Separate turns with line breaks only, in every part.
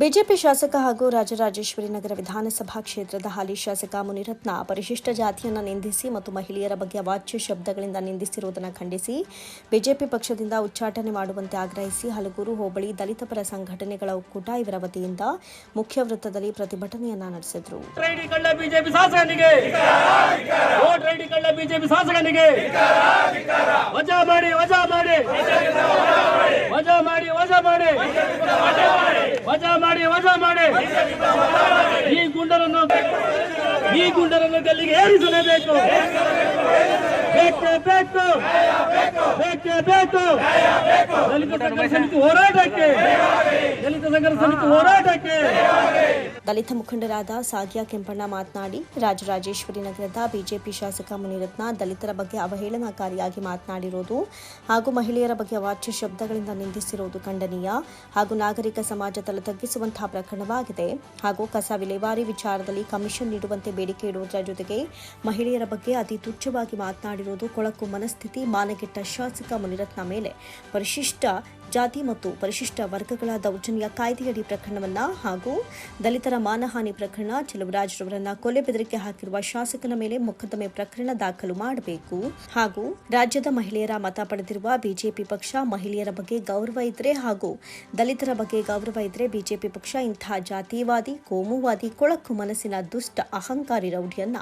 BJP ಶಾಸಕ ಹಾಗೂ ರಾಜರಾಜೇಶ್ವರಿ ನಗರ ವಿಧಾನಸಭಾ ಕ್ಷೇತ್ರದ ಹಾಲಿ ಶಾಸಕ ಮುನಿರತ್ನ ಪರಿಶಿಷ್ಟ ಜಾತಿಯನ್ನು ನಿಂದಿಸಿ ಮತ್ತು ಮಹಿಳೆಯರ ಬಗ್ಗೆ ಅವಾಚ್ಯ ಶಬ್ದಗಳಿಂದ ನಿಂದಿಸಿರುವುದನ್ನು ಖಂಡಿಸಿ ಬಿಜೆಪಿ ಪಕ್ಷದಿಂದ ಉಚ್ಚಾಟನೆ ಮಾಡುವಂತೆ ಆಗ್ರಹಿಸಿ ಹಲಗೂರು ಹೋಬಳಿ ದಲಿತ ಪರ ಸಂಘಟನೆಗಳ ಒಕ್ಕೂಟ ಇವರ ವತಿಯಿಂದ ಮುಖ್ಯ ವೃತ್ತದಲ್ಲಿ ಪ್ರತಿಭಟನೆಯನ್ನ ನಡೆಸಿದರು.
ವಜಾ ಮಾಡಿ. ಮಾಡಿ, ವಜಾ ಮಾಡಿ. ಈ ಗುಂಡರನ್ನು ಈ ಗುಂಡರನ್ನು ಗಲ್ಲಿಗೆ ಏರಿಸಲೇಬೇಕು. ಬೇಕೇ ಬೇಕು. ಬೇಕೇ ಬೇಕು. ದಲಿತ ಸಂಘರ್ಷ ಸಮಿತಿ ಹೋರಾಟಕ್ಕೆ, ದಲಿತ ಸಂಘರ್ಷ ಸಮಿತಿ ಹೋರಾಟಕ್ಕೆ.
ದಲಿತ ಮುಖಂಡರಾದ ಸಾಗಿಯಾ ಕೆಂಪಣ್ಣ ಮಾತನಾಡಿ, ರಾಜರಾಜೇಶ್ವರಿ ನಗರದ ಬಿಜೆಪಿ ಶಾಸಕ ಮುನಿರತ್ನ ದಲಿತರ ಬಗ್ಗೆ ಅವಹೇಳನಕಾರಿಯಾಗಿ ಮಾತನಾಡಿರುವುದು ಹಾಗೂ ಮಹಿಳೆಯರ ಬಗ್ಗೆ ಅವಾಚ್ಯ ಶಬ್ದಗಳಿಂದ ನಿಂದಿಸಿರುವುದು ಖಂಡನೀಯ ಹಾಗೂ ನಾಗರಿಕ ಸಮಾಜ ತಗ್ಗಿಸುವಂತಹ ಪ್ರಕರಣವಾಗಿದೆ ಹಾಗೂ ಕಸ ವಿಲೇವಾರಿ ವಿಚಾರದಲ್ಲಿ ಕಮಿಷನ್ ನೀಡುವಂತೆ ಬೇಡಿಕೆ ಇಡುವುದರ ಜೊತೆಗೆ ಮಹಿಳೆಯರ ಬಗ್ಗೆ ಅತಿ ತುಚ್ಛವಾಗಿ ಮಾತನಾಡಿರುವುದು ಕೊಳಕು ಮನಸ್ಥಿತಿ, ಮಾನಗೆಟ್ಟ ಶಾಸಕ ಮುನಿರತ್ನ ಮೇಲೆ. ಪರಿಶಿಷ್ಟ ಜಾತಿ ಮತ್ತು ಪರಿಶಿಷ್ಟ ವರ್ಗಗಳ ದೌರ್ಜನ್ಯ ಕಾಯ್ದೆಯಡಿ ಪ್ರಕರಣವನ್ನ ಹಾಗೂ ದಲಿತರ ಮಾನಹಾನಿ ಪ್ರಕರಣ ಚೆಲುವರಾಜ್ರವರನ್ನ ಕೊಲೆ ಬೆದರಿಕೆ ಹಾಕಿರುವ ಶಾಸಕನ ಮೇಲೆ ಮೊಕದ್ದಮೆ ಪ್ರಕರಣ ದಾಖಲು ಮಾಡಬೇಕು. ಹಾಗೂ ರಾಜ್ಯದ ಮಹಿಳೆಯರ ಮತ ಪಡೆದಿರುವ ಬಿಜೆಪಿ ಪಕ್ಷ ಮಹಿಳೆಯರ ಬಗ್ಗೆ ಗೌರವ ಇದ್ರೆ ಹಾಗೂ ದಲಿತರ ಬಗ್ಗೆ ಗೌರವ ಇದ್ರೆ ಬಿಜೆಪಿ ಪಕ್ಷ ಇಂತಹ ಜಾತಿವಾದಿ, ಕೋಮುವಾದಿ, ಕೊಳಕು ಮನಸ್ಸಿನ ದುಷ್ಟ, ಅಹಂಕಾರಿ ರೌಡಿಯನ್ನ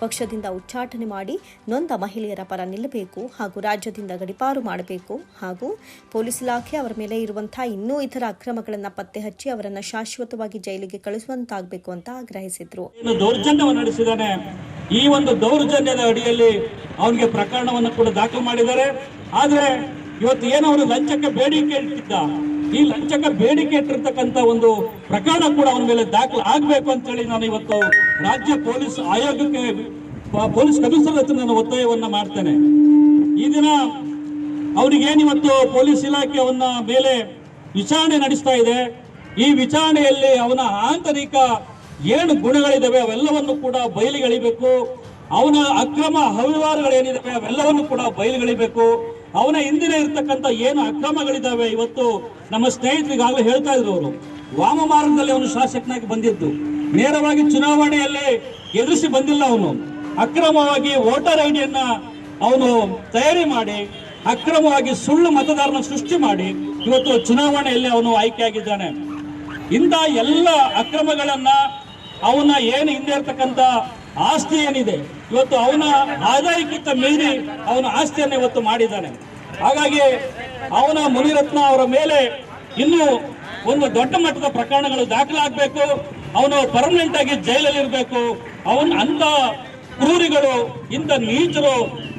ಪಕ್ಷದಿಂದ ಉಚ್ಚಾಟನೆ ಮಾಡಿ ನೊಂದ ಮಹಿಳೆಯರ ಪರ ನಿಲ್ಲಬೇಕು ಹಾಗೂ ರಾಜ್ಯದಿಂದ ಗಡಿಪಾರು ಮಾಡಬೇಕು ಹಾಗೂ ಪೊಲೀಸ್ ಇಲಾಖೆ ಅವರ ಮೇಲೆ ಇರುವಂತಹ ಇನ್ನೂ ಇತರ ಅಕ್ರಮಗಳನ್ನ ಪತ್ತೆ ಹಚ್ಚಿ ಅವರನ್ನ ಶಾಶ್ವತವಾಗಿ ಜೈಲಿಗೆ ಕಳಿಸುವಂತಾಗಬೇಕು ಅಂತ ಆಗ್ರಹಿಸಿದ್ರು.
ದೌರ್ಜನ್ಯವನ್ನು ನಡೆಸಿದ್ದಾನೆ ಈ ಒಂದು ದೌರ್ಜನ್ಯದ ಅಡಿಯಲ್ಲಿ ಅವನಿಗೆ ಪ್ರಕರಣವನ್ನು ಕೂಡ ದಾಖಲು ಮಾಡಿದ್ದಾರೆ. ಆದ್ರೆ ಇವತ್ತು ಏನು ಲಂಚಕ್ಕೆ ಬೇಡಿಕೆ ಇಟ್ಟಿದ್ದ. ಈ ಲಂಚಕ್ಕೆ ಬೇಡಿಕೆ ಇಟ್ಟಿರ್ತಕ್ಕಂಥ ಒಂದು ಪ್ರಕರಣ ಕೂಡ ಅವನ ಮೇಲೆ ದಾಖಲು ಆಗ್ಬೇಕು ಅಂತ ಹೇಳಿ ನಾನು ಇವತ್ತು ರಾಜ್ಯ ಪೊಲೀಸ್ ಆಯೋಗಕ್ಕೆ, ಪೊಲೀಸ್ ಕಮಿಷನರ್ ಹತ್ರ ನಾನು ಒತ್ತಾಯವನ್ನ ಮಾಡ್ತೇನೆ. ಈ ದಿನ ಅವನಿಗೇನಿವತ್ತು ಪೊಲೀಸ್ ಇಲಾಖೆ ಅವನ ಮೇಲೆ ವಿಚಾರಣೆ ನಡೆಸ್ತಾ ಇದೆ. ಈ ವಿಚಾರಣೆಯಲ್ಲಿ ಅವನ ಆಂತರಿಕ ಏನು ಗುಣಗಳಿದಾವೆ, ಅವೆಲ್ಲವನ್ನು ಕೂಡ ಬಯಲಿಗೆಳಿಬೇಕು. ಅವನ ಅಕ್ರಮ ಅವ್ಯವಹಾರಗಳೇನಿದಾವೆ ಅವೆಲ್ಲವನ್ನು ಕೂಡ ಬಯಲುಗಳಿಬೇಕು. ಅವನ ಹಿಂದಿನ ಇರ್ತಕ್ಕಂಥ ಏನು ಅಕ್ರಮಗಳಿದ್ದಾವೆ ಇವತ್ತು ನಮ್ಮ ಸ್ನೇಹಿತರಿಗಾಗಲೇ ಹೇಳ್ತಾ ಇದ್ರು ಅವರು. ವಾಮ ಮಾರ್ಗದಲ್ಲಿ ಅವನು ಶಾಸಕನಾಗಿ ಬಂದಿದ್ದು. ನೇರವಾಗಿ ಚುನಾವಣೆಯಲ್ಲಿ ಎದುರಿಸಿ ಬಂದಿಲ್ಲ ಅವನು. ಅಕ್ರಮವಾಗಿ ವೋಟರ್ ಐಡಿಯನ್ನ ಅವನು ತಯಾರಿ ಮಾಡಿ ಅಕ್ರಮವಾಗಿ ಸುಳ್ಳು ಮತದಾರನ ಸೃಷ್ಟಿ ಮಾಡಿ ಇವತ್ತು ಚುನಾವಣೆಯಲ್ಲಿ ಅವನು ಆಯ್ಕೆಯಾಗಿದ್ದಾನೆ. ಇಂಥ ಎಲ್ಲ ಅಕ್ರಮಗಳನ್ನ ಅವನ ಏನು ಹಿಂದೆ ಇರ್ತಕ್ಕಂಥ ಆಸ್ತಿ ಏನಿದೆ, ಇವತ್ತು ಅವನ ಆದಾಯಕ್ಕಿಂತ ಮೀರಿ ಅವನ ಆಸ್ತಿಯನ್ನು ಇವತ್ತು ಮಾಡಿದ್ದಾನೆ. ಹಾಗಾಗಿ ಅವನ ಮುನಿರತ್ನ ಅವರ ಮೇಲೆ ಇನ್ನೂ ಒಂದು ದೊಡ್ಡ ಮಟ್ಟದ ಪ್ರಕರಣಗಳು ದಾಖಲಾಗಬೇಕು. ಅವನು ಪರ್ಮನೆಂಟ್ ಆಗಿ ಜೈಲಲ್ಲಿ ಇರಬೇಕು. ಅವನ ಅಂತ ಕ್ರೂರಿಗಳು, ಇಂಥ ನೀಚರು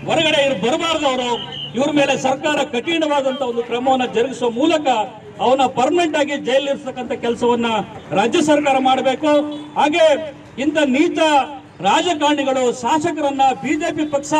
ಹೊರಗಡೆ ಇರ್, ಬರಬಾರ್ದವರು. ಇವ್ರ ಮೇಲೆ ಸರ್ಕಾರ ಕಠಿಣವಾದಂತ ಒಂದು ಕ್ರಮವನ್ನು ಜರುಗಿಸುವ ಮೂಲಕ ಅವನ ಪರ್ಮನೆಂಟ್ ಆಗಿ ಜೈಲ್ ಇರ್ತಕ್ಕಂಥ ಕೆಲಸವನ್ನ ರಾಜ್ಯ ಸರ್ಕಾರ ಮಾಡಬೇಕು. ಹಾಗೆ ಇಂಥ ನೀತ ರಾಜಕಾರಣಿಗಳು ಶಾಸಕರನ್ನ ಬಿಜೆಪಿ ಪಕ್ಷ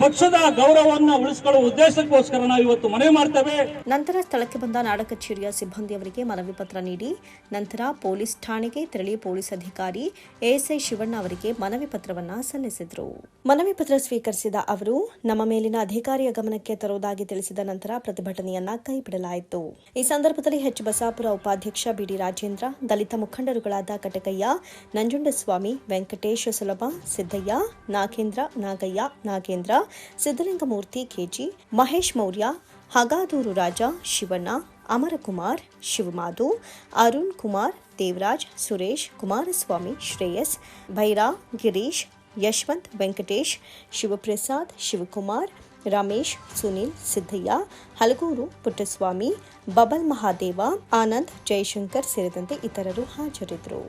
ಪಕ್ಷದ ಗೌರವವನ್ನು ಉಳಿಸಿಕೊಳ್ಳುವ ಉದ್ದೇಶಕ್ಕೋಸ್ಕರ ನಾವು ಇವತ್ತು ಮನವಿ ಮಾಡ್ತೇವೆ.
ನಂತರ ಸ್ಥಳಕ್ಕೆ ಬಂದ ನಾಡ ಕಚೇರಿಯ ಸಿಬ್ಬಂದಿಯವರಿಗೆ ಮನವಿ ಪತ್ರ ನೀಡಿ, ನಂತರ ಪೊಲೀಸ್ ಠಾಣೆಗೆ ತೆರಳಿ ಪೊಲೀಸ್ ಅಧಿಕಾರಿ ಎಎಸ್ಐ ಶಿವಣ್ಣ ಅವರಿಗೆ ಮನವಿ ಪತ್ರವನ್ನ ಸಲ್ಲಿಸಿದರು. ಮನವಿ ಪತ್ರ ಸ್ವೀಕರಿಸಿದ ಅವರು, ನಮ್ಮ ಮೇಲಿನ ಅಧಿಕಾರಿಯ ಗಮನಕ್ಕೆ ತರುವುದಾಗಿ ತಿಳಿಸಿದ ನಂತರ ಪ್ರತಿಭಟನೆಯನ್ನ ಕೈಬಿಡಲಾಯಿತು. ಈ ಸಂದರ್ಭದಲ್ಲಿ ಎಚ್ ಬಸಾಪುರ ಉಪಾಧ್ಯಕ್ಷ ಬಿಡಿ ರಾಜೇಂದ್ರ, ದಲಿತ ಮುಖಂಡರುಗಳಾದ ಕಟಕಯ್ಯ, ನಂಜುಂಡಸ್ವಾಮಿ, ವೆಂಕಟೇಶ ಸುಲಭ, ಸಿದ್ದಯ್ಯ, ನಾಗೇಂದ್ರ, ನಾಗಯ್ಯ, ನಾಗೇಂದ್ರ ಸಿದ್ದಲಿಂಗಮೂರ್ತಿ ಕೆಜಿ ಮಹೇಶ್ ಮೌರ್ಯ, ಹಗಾದೂರು ರಾಜ ಶಿವಣ್ಣ, ಅಮರಕುಮಾರ್ ಶಿವಮಾಧು, ಅರುಣ್ ಕುಮಾರ್ ದೇವರಾಜ್, ಸುರೇಶ್ ಕುಮಾರಸ್ವಾಮಿ ಶ್ರೇಯಸ್, ಭೈರಾ, ಗಿರೀಶ್, ಯಶವಂತ್ ವೆಂಕಟೇಶ್, ಶಿವಪ್ರಸಾದ್, ಶಿವಕುಮಾರ್, ರಮೇಶ್, ಸುನೀಲ್ ಸಿದ್ದಯ್ಯ ಹಲಗೂರು ಪುಟ್ಟಸ್ವಾಮಿ, ಬಬಲ್ ಮಹಾದೇವ, ಆನಂದ್ ಜಯಶಂಕರ್ ಸೇರಿದಂತೆ ಇತರರು ಹಾಜರಿದ್ದರು.